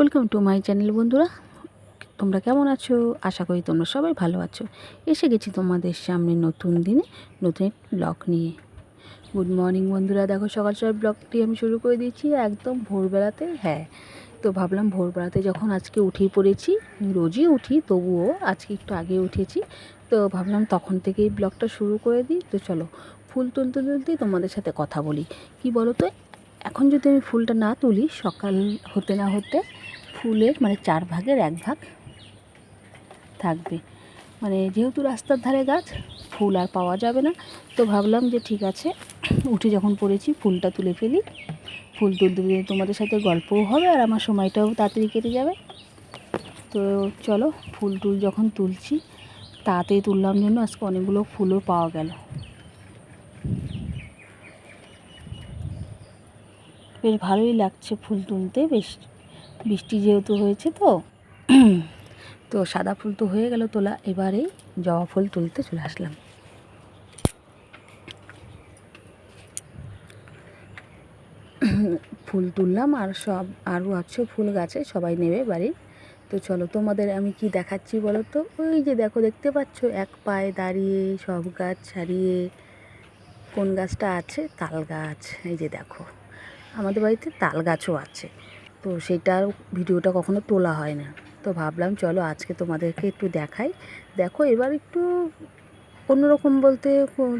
Welcome to my channel বন্ধুরা। তোমরা কেমন আছো? আশা করি তোমরা সবাই ভালো আছো। এসে গেছি তোমাদের সামনে নতুন দিনে, নতুন ব্লগ নিয়ে। গুড মর্নিং বন্ধুরা। দেখো, সকাল সকাল ব্লগটি আমি শুরু করে দিয়েছি একদম ভোরবেলাতে। হ্যাঁ তো ভাবলাম ভোরবেলাতে যখন আজকে উঠেই পড়েছি, রোজই উঠি, তবুও আজকে একটু আগে উঠেছি। তো ভাবলাম তখন থেকেই ব্লগটা শুরু করে দিই। তো চলো, ফুল তুলতে তুলতেই তোমাদের সাথে কথা বলি। কি বলো তো এখন যদি আমি ফুলটা না তুলি, সকাল হতে না হতে ফুলের মানে চার ভাগের এক ভাগ থাকবে। মানে যেহেতু রাস্তার ধারে গাছ, ফুল আর পাওয়া যাবে না, তো ভাবলাম যে ঠিক আছে, উঠে যখন পড়েছি, ফুলটা তুলে ফেলি। ফুল তুলতে তুলতে তোমাদের সাথে গল্পও হবে আর আমার সময়টাও তাড়াতাড়ি কেটে যাবে। তো চলো, ফুল টুল যখন তুলছি তাড়াতাড়ি তুললাম জন্য আজকে অনেকগুলো ফুলও পাওয়া গেল। বেশ ভালোই লাগছে ফুল তুলতে, বেশ বৃষ্টি যেহেতু হয়েছে তো তো সাদা ফুল তো হয়ে গেল তোলা। এবারে জবা ফুল তুলতে চলে আসলাম। ফুল তুললাম আর সব আরও আছে, ফুল গাছে সবাই নেবে বাড়ির। তো চলো তোমাদের আমি কি দেখাচ্ছি বলো তো? ওই যে দেখো, দেখতে পাচ্ছ? এক পায়ে দাঁড়িয়ে, সব গাছ ছাড়িয়ে, কোন গাছটা আছে? তাল গাছ। এই যে দেখো, আমাদের বাড়িতে তাল গাছও আছে। তো সেটার ভিডিওটা কখনো তোলা হয় না। তো ভাবলাম, চলো আজকে তোমাদেরকে একটু দেখাই। দেখো, এবার একটু অন্যরকম বলতে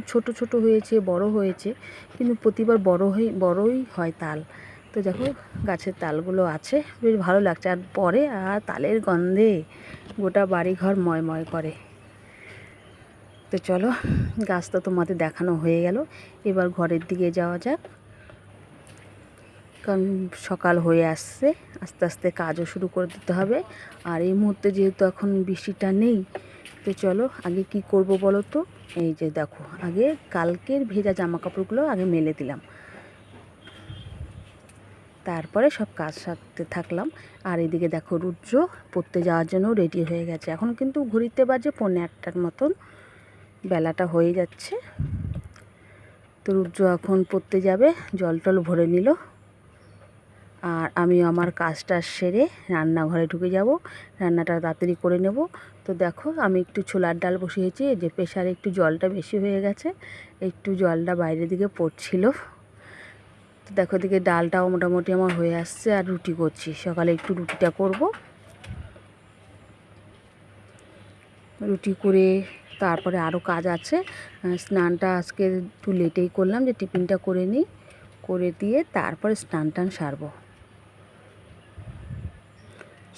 ছোট ছোট হয়েছে, বড় হয়েছে, কিন্তু প্রতিবার বড় হয়ে বড়ই হয় তাল। তো দেখো, গাছের তালগুলো আছে, বেশ ভালো লাগছে। আর পরে, আর তালের গন্ধে গোটা বাড়িঘর ময় করে। তো চলো, গাছ তো তোমাদের দেখানো হয়ে গেল। এবার ঘরের দিকে যাওয়া যাক। কারণ সকাল হয়ে আসছে, আস্তে আস্তে কাজও শুরু করে দিতে হবে। আর এই মুহূর্তে যেহেতু এখন বৃষ্টিটা নেই, তো চলো আগে কি করব বলো তো? এই যে দেখো, আগে কালকের ভেজা জামা কাপড়গুলো আগে মেলে দিলাম। তারপরে সব কাজ সারতে থাকলাম। আর এদিকে দেখো রুদ্র পড়তে যাওয়ার জন্য রেডি হয়ে গেছে। এখন কিন্তু ঘুরিতে বাজে পৌনে আটটার মতন। বেলাটা হয়ে যাচ্ছে। তো রুদ্র এখন পড়তে যাবে, জল টল ভরে নিল। আর আমি আমার কাজটা সেরে রান্নাঘরে ঢুকে যাব, রান্নাটা তাড়াতাড়ি করে নেব। তো দেখো, আমি একটু ছোলার ডাল বসিয়েছি যে প্রেশারে একটু জলটা বেশি হয়ে গেছে, একটু জলটা বাইরের দিকে পড়ছিল। তো দেখো দিকে ডালটাও মোটামুটি আমার হয়ে আসছে আর রুটি করছি, সকালে একটু রুটিটা করব। রুটি করে তারপরে আরও কাজ আছে স্নানটা আজকে একটু লেটেই করলাম, যে টিফিনটা করে নিই, করে দিয়ে তারপরে স্নান টান সারবো।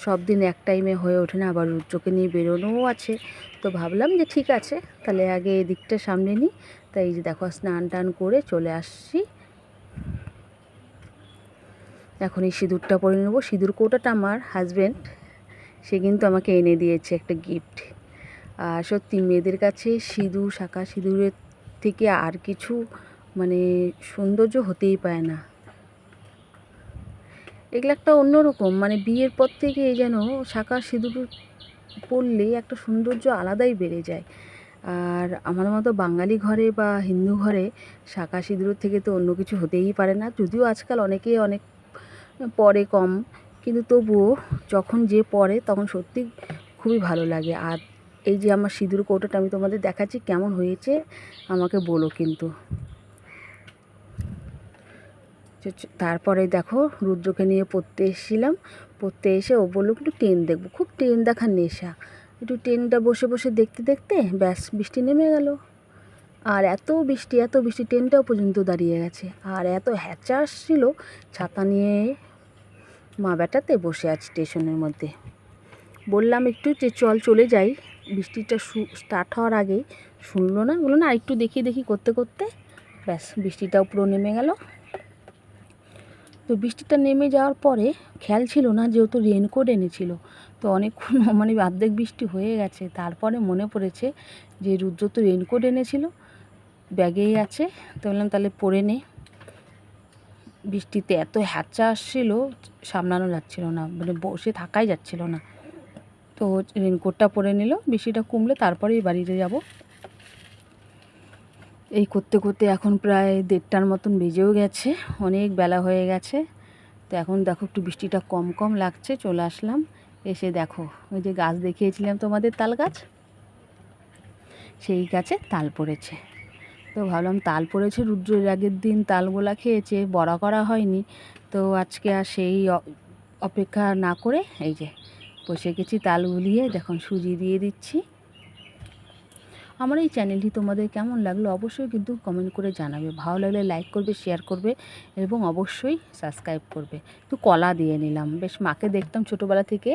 সব দিন এক টাইমে হয়ে ওঠে না, আবার রুদ্রকে নিয়ে বেরোনোও আছে। তো ভাবলাম যে ঠিক আছে, তাহলে আগে এদিকটা সামনে নিই। তাই যে দেখো, স্নান টান করে চলে আসছি। এখন এই সিঁদুরটা পরে নেব। সিঁদুর কৌটাটা আমার হাজব্যান্ড সে কিন্তু আমাকে এনে দিয়েছে একটা গিফট আর সত্যি মেয়েদের কাছে সিঁদুর, শাঁখা সিঁদুরের থেকে আর কিছু মানে সৌন্দর্য হতেই পারে না। এগুলো একটা অন্যরকম। মানে বিয়ের পর থেকে যেন শাঁখা সিঁদুর পরলে একটা সৌন্দর্য আলাদাই বেড়ে যায়। আর আমার মতো বাঙালি ঘরে বা হিন্দু ঘরে শাঁখা সিঁদুরের থেকে তো অন্য কিছু হতেই পারে না। যদিও আজকাল অনেকেই অনেক পরে কম, কিন্তু তবুও যখন যে পরে তখন সত্যি খুবই ভালো লাগে। আর এই যে আমার সিঁদুর কৌটোটা আমি তোমাদের দেখাচ্ছি কেমন হয়েছে, আমাকে বলো কিন্তু। তারপরে দেখো রুদ্রকে নিয়ে পড়তে এসেছিলাম। পড়তে এসে ও বলল, একটু ট্রেন দেখব। খুব ট্রেন দেখার নেশা। একটু ট্রেনটা বসে বসে দেখতে দেখতে ব্যাস বৃষ্টি নেমে গেল। আর এত বৃষ্টি এত বৃষ্টি, ট্রেনটাও পর্যন্ত দাঁড়িয়ে গেছে। আর এত হ্যাচা আসছিল ছাতা নিয়ে মা বেটাতে বসে আছে স্টেশনের মধ্যে। বললাম, একটু যে চল, চলে যাই। বৃষ্টিটা স্টার্ট হওয়ার আগেই শুনলো না? বলল, না, একটু দেখি দেখি করতে করতে। ব্যাস বৃষ্টিটাও পুরো নেমে গেল। তো বৃষ্টিটা নেমে যাওয়ার পরে খেয়াল ছিল না যেহেতু রেনকোট এনেছিল। তো অনেকক্ষণ মানে অর্ধেক বৃষ্টি হয়ে গেছে। তারপরে মনে পড়েছে যে রুদ্র তো রেনকোট এনেছিল, ব্যাগেই আছে। তো বললাম, তাহলে পরে নে। বৃষ্টিতে এত হ্যাচা আসছিল, সামলানো যাচ্ছিল না মানে বসে থাকাই যাচ্ছিল না। তো রেনকোটটা পরে নিল, বৃষ্টিটা কমলে তারপরেই বাড়িতে যাব। এই করতে করতে এখন প্রায় দেড়টার মতন বেজেও গেছে, অনেক বেলা হয়ে গেছে। তো এখন দেখো একটু বৃষ্টিটা কম কম লাগছে, চলে আসলাম। এসে দেখো, ওই যে গাছ দেখিয়েছিলাম তোমাদের তাল গাছ? সেই গাছে তাল পড়েছে। তো ভাবলাম তাল পড়েছে রুদ্রের আগের দিন, তালগোলা খেয়েছে, বড়া করা হয়নি। তো আজকে আর সেই অপেক্ষা না করে এই যে বসে গেছি তাল গুলিয়ে, দেখুন সুজি দিয়ে দিচ্ছি। আমার এই চ্যানেলটি তোমাদের কেমন লাগল অবশ্যই কিন্তু কমেন্ট করে জানাবে। ভালো লাগলে লাইক করবে শেয়ার করবে এবং অবশ্যই সাবস্ক্রাইব করবে। তো কলা দিয়ে নিলাম। বেশ মাকে দেখতাম ছোটোবেলা থেকে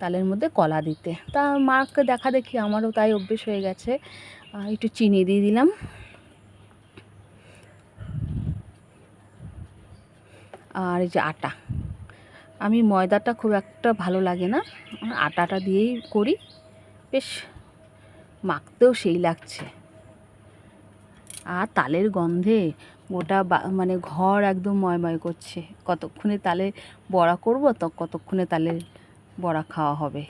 তালের মধ্যে কলা দিতে। তা মাকে দেখা দেখি আমারও তাই অভ্যেস হয়ে গেছে। একটু চিনি দিয়ে দিলাম। আর এই যে আটা। আমি ময়দাটা খুব একটা ভালো লাগে না। আটাটা দিয়েই করি। বেশ মাখতেও সেই লাগছে। আর তালের গন্ধে গোটা মানে ঘর একদম ময়ময় করছে। কতক্ষণে তালে বড়া করব, তো কতক্ষণে তালের বড়া খাওয়া হবে।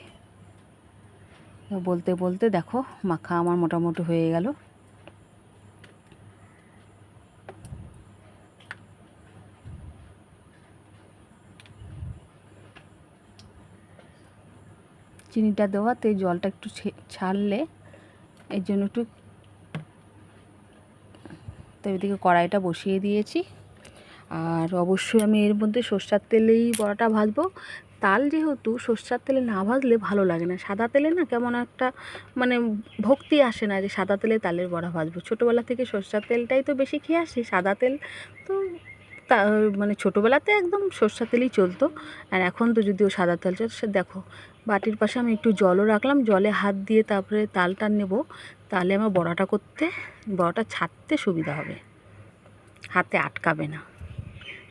বলতে বলতে দেখো, মাখা আমার মোটামুটি হয়ে গেল। চিনিটা দেওয়াতে জলটা একটু ছাড়লে এর জন্য একটু তো এদিকে কড়াইটা বসিয়ে দিয়েছি। আর অবশ্যই আমি এর মধ্যে সর্ষার তেলেই বড়াটা ভাজবো। তাল যেহেতু সর্ষার তেলে না ভাজলে ভালো লাগে না। সাদা তেলে না কেমন একটা মানে ভক্তি আসে না যে সাদা তেলে তালের বড়া ভাজবো। ছোটোবেলা থেকে সর্ষার তেলটাই তো বেশি খেয়ে আসি, সাদা তেল তো তা মানে ছোটোবেলাতে একদম সর্ষা তেলই চলতো। আর এখন তো যদিও সাদা তেল চলছে সে দেখো, বাটির পাশে আমি একটু জলও রাখলাম, জলে হাত দিয়ে তারপরে তালটা নেব। তাহলে আমার বড়াটা করতে, বড়াটা ছাড়তে সুবিধা হবে। হাতে আটকাবে না।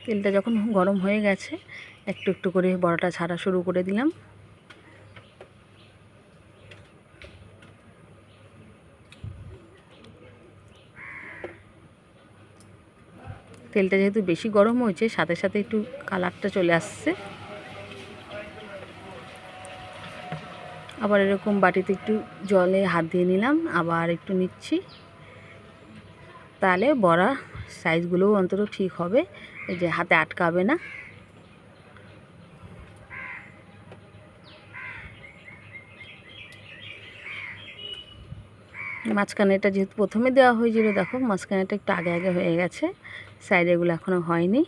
তেলটা যখন গরম হয়ে গেছে, একটু একটু করে বড়াটা ছাড়া শুরু করে দিলাম। তেলটা যেহেতু বেশি গরম হয়েছে, সাথে সাথে একটু কালারটা চলে আসছে। আবার এরকম বাটিতে একটু জলে হাত দিয়ে নিলাম, আবার একটু নিচ্ছি। তাহলে বড়া সাইজগুলোও অন্তত ঠিক হবে যে হাতে আটকাবে না। মাঝখানেটা যেহেতু প্রথমে দেওয়া হয়েছিল, দেখো মাঝখানেটা একটু আগে আগে হয়ে গেছে। সাইডেগুলো এখনও হয়নি।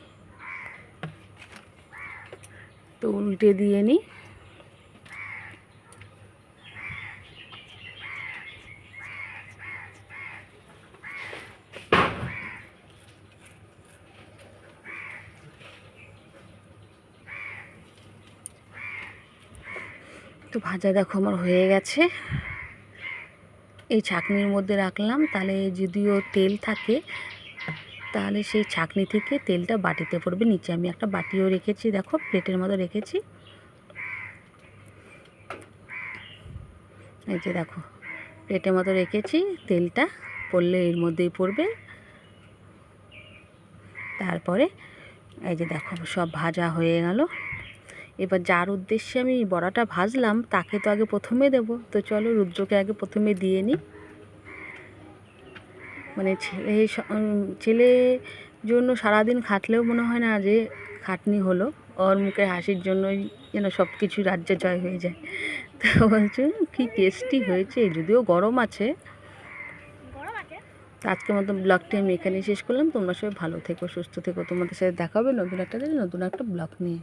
তো উল্টে দিয়ে নিই তো ভাজা দেখো আমার হয়ে গেছে। এই ছাঁকনির মধ্যে রাখলাম, তাহলে যদিও তেল থাকে তাহলে সেই ছাঁকনি থেকে তেলটা বাটিতে পড়বে। নিচে আমি একটা বাটিও রেখেছি, দেখো, প্লেটের মতো রেখেছি। এই যে দেখো, প্লেটের মতো রেখেছি, তেলটা পড়লে এর মধ্যেই পড়বে। তারপরে এই যে দেখো, সব ভাজা হয়ে গেল। এবার যার উদ্দেশ্যে আমি বড়াটা ভাজলাম, তাকে তো আগে প্রথমে দেব। তো চলো রুদ্রকে আগে প্রথমে দিয়ে নিই। মানে ছেলে ছেলে জন্য সারাদিন খাটলেও মনে হয় না যে খাটনি হলো। ওর মুখে হাসির জন্যই যেন সব কিছু রাজ্যে জয় হয়ে যায়। তো বলছে কী টেস্টি হয়েছে যদিও গরম আছে। তো আজকের মতো ব্লগটি আমি এখানেই শেষ করলাম। তোমরা সবাই ভালো থেকো সুস্থ থেকো। তোমাদের সাথে দেখা হবে নতুন একটা দিন নতুন একটা ব্লগ নিয়ে।